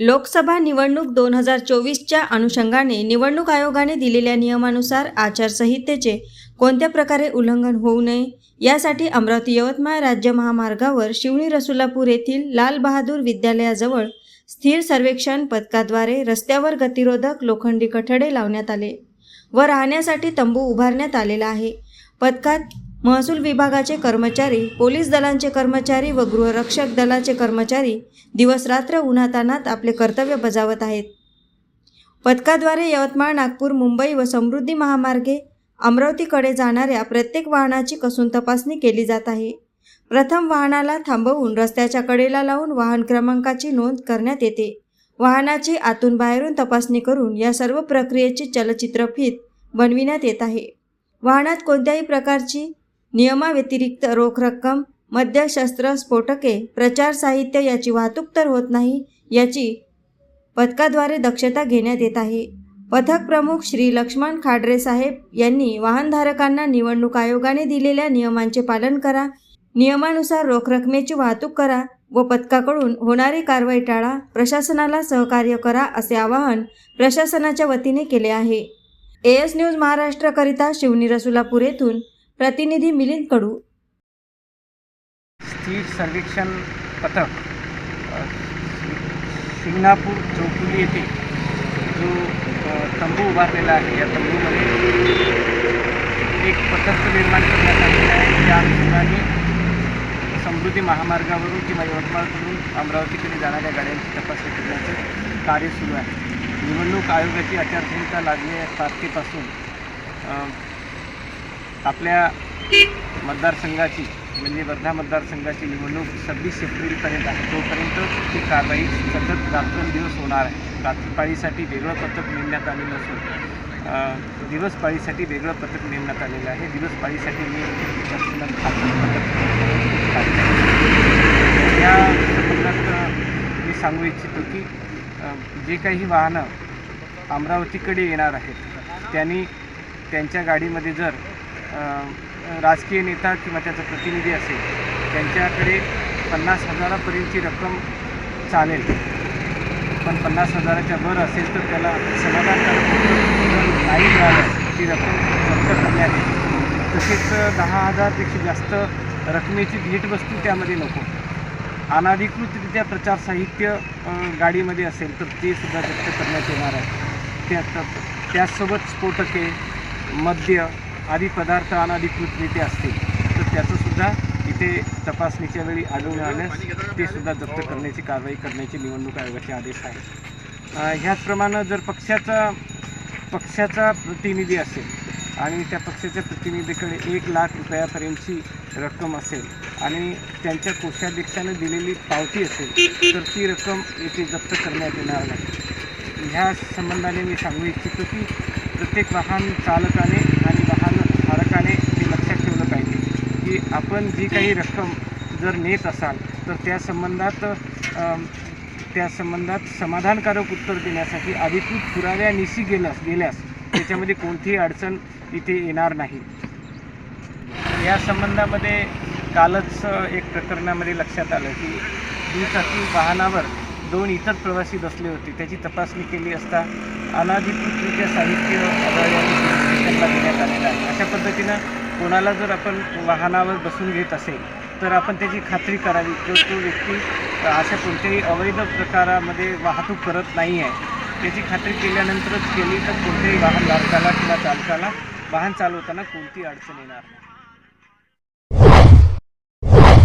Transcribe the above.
लोकसभा निवडणूक दोन हजार चोवीसच्या अनुषंगाने निवडणूक आयोगाने दिलेल्या नियमानुसार आचारसंहितेचे कोणत्या प्रकारे उल्लंघन होऊ नये यासाठी अमरावती यवतमाळ राज्य महामार्गावर शिवणी रसुलापूर येथील लाल बहादूर विद्यालयाजवळ स्थिर सर्वेक्षण पथकाद्वारे रस्त्यावर गतिरोधक लोखंडी कठडे लावण्यात आले व राहण्यासाठी तंबू उभारण्यात आलेला आहे. पथकात महसूल विभागाचे कर्मचारी पोलीस दलांचे कर्मचारी व गृहरक्षक दलाचे कर्मचारी दिवसरात्र उन्हातानात आपले कर्तव्य बजावत आहेत. पथकाद्वारे यवतमाळ नागपूर मुंबई व समृद्धी महामार्गे अमरावतीकडे जाणाऱ्या प्रत्येक वाहनाची कसून तपासणी केली जात आहे. प्रथम वाहनाला थांबवून रस्त्याच्या कडेला लावून वाहन क्रमांकाची नोंद करण्यात येते. वाहनाची आतून बाहेरून तपासणी करून या सर्व प्रक्रियेची चलचित्रफीत बनविण्यात येत आहे. वाहनात कोणत्याही प्रकारची नियमाव्यतिरिक्त रोख रक्कम मद्य शस्त्र स्फोटके प्रचार साहित्य याची वाहतूक तर होत नाही याची पथकाद्वारे दक्षता घेण्यात येत आहे. पथक प्रमुख श्री लक्ष्मण खाडरे साहेब यांनी वाहनधारकांना निवडणूक आयोगाने दिलेल्या नियमांचे पालन करा नियमानुसार रोख रकमेची वाहतूक करा व पथकाकडून होणारी कारवाई टाळा प्रशासनाला सहकार्य करा असे आवाहन प्रशासनाच्या वतीने केले आहे. ए एस न्यूज महाराष्ट्रकरिता शिवनी रसुलापूर येथून प्रतिनिधी मिलिंद कडू. स्थिर सर्वेक्षण पथक अ, शिंगणापूर येथे जो तंबू उभारलेला आहे या तंबूमध्ये एक पथक निर्माण करण्यात आलेलं आहे. त्या अनुषंगाने समृद्धी महामार्गावरून किंवा यवतमाळकडून अमरावतीकडे जाणाऱ्या गाड्यांची तपासणी करण्याचं कार्य सुरू आहे. निवडणूक आयोगाची आचारसंहिता लागल्या तारखेपासून आपल्या मतदारसंघाची म्हणजे वर्धा मतदारसंघाची निवडणूक सव्वीस एप्रिलपर्यंत आहे. तोपर्यंत ही कारवाई सतत रात्रंदिवस होणार आहे. रात्रपाळीसाठी वेगळं पथक नेमण्यात आलेलं असून दिवसपाळीसाठी वेगळं पथक नेमण्यात आलेलं आहे. दिवसपाळीसाठी मी दर्शनात पथक या संबंधात मी सांगू इच्छितो की जे काही वाहनं अमरावतीकडे येणार आहेत त्यांनी त्यांच्या गाडीमध्ये जर राजकीय नेता किंवा त्याचा प्रतिनिधी असेल त्यांच्याकडे पन्नास हजारापर्यंतची रक्कम चालेल. पण पन्नास हजाराच्या वर असेल तर त्याला समाधानकारक नाही मिळालं. ती रक्कम जप्त करण्यात येईल तसेच दहा हजारपेक्षा जास्त रकमेची भेटवस्तू त्यामध्ये नको. अनाधिकृतरित्या प्रचार साहित्य गाडीमध्ये असेल तर ते सुद्धा जप्त करण्यात येणार आहे. त्या त्या- त्याचसोबत स्फोटके मद्य आदी पदार्थ अनाधिकृतरित्या असतील तर त्याचंसुद्धा इथे तपासणीच्या वेळी आढळून आल्यास ते सुद्धा जप्त करण्याची कारवाई करण्याचे निवडणूक आयोगाचे आदेश आहेत. ह्याचप्रमाणे जर पक्षाचा पक्षाचा प्रतिनिधी असेल आणि त्या पक्षाच्या प्रतिनिधीकडे एक लाख रुपयापर्यंतची रक्कम असेल आणि त्यांच्या कोषाध्यक्षाने दिलेली पावती असेल तर ती रक्कम येथे जप्त करण्यात येणार नाही. ह्या संबंधाने मी सांगू इच्छितो की प्रत्येक वाहन चालकाने आणि हे लक्षात ठेवलं पाहिजे की आपण जी काही रक्कम जर नेत असाल तर त्या संबंधात त्या संबंधात समाधानकारक उत्तर देण्यासाठी अधिकृत पुराव्यानिशी गेल्यास गेल्यास त्याच्यामध्ये कोणतीही अडचण इथे येणार नाही. या संबंधामध्ये कालच एक प्रकरणामध्ये लक्षात आलं की दुचाकी वाहनावर दोन इतर प्रवासी बसले होते. त्याची तपासणी केली असता अनाधिकृतरित्या साहित्य आढळल्याने त्यांना देण्यात आलेला आहे. अशा पद्धतीनं कोणाला जर आपण वाहनावर बसून घेत असेल तर आपण त्याची खात्री करावी. जो तो व्यक्ती अशा कोणत्याही अवैध प्रकारामध्ये वाहतूक करत नाही आहे त्याची खात्री केल्यानंतरच केली तर कोणत्याही वाहन धारकाला किंवा चालकाला वाहन चालवताना कोणती अडचण येणार नाही.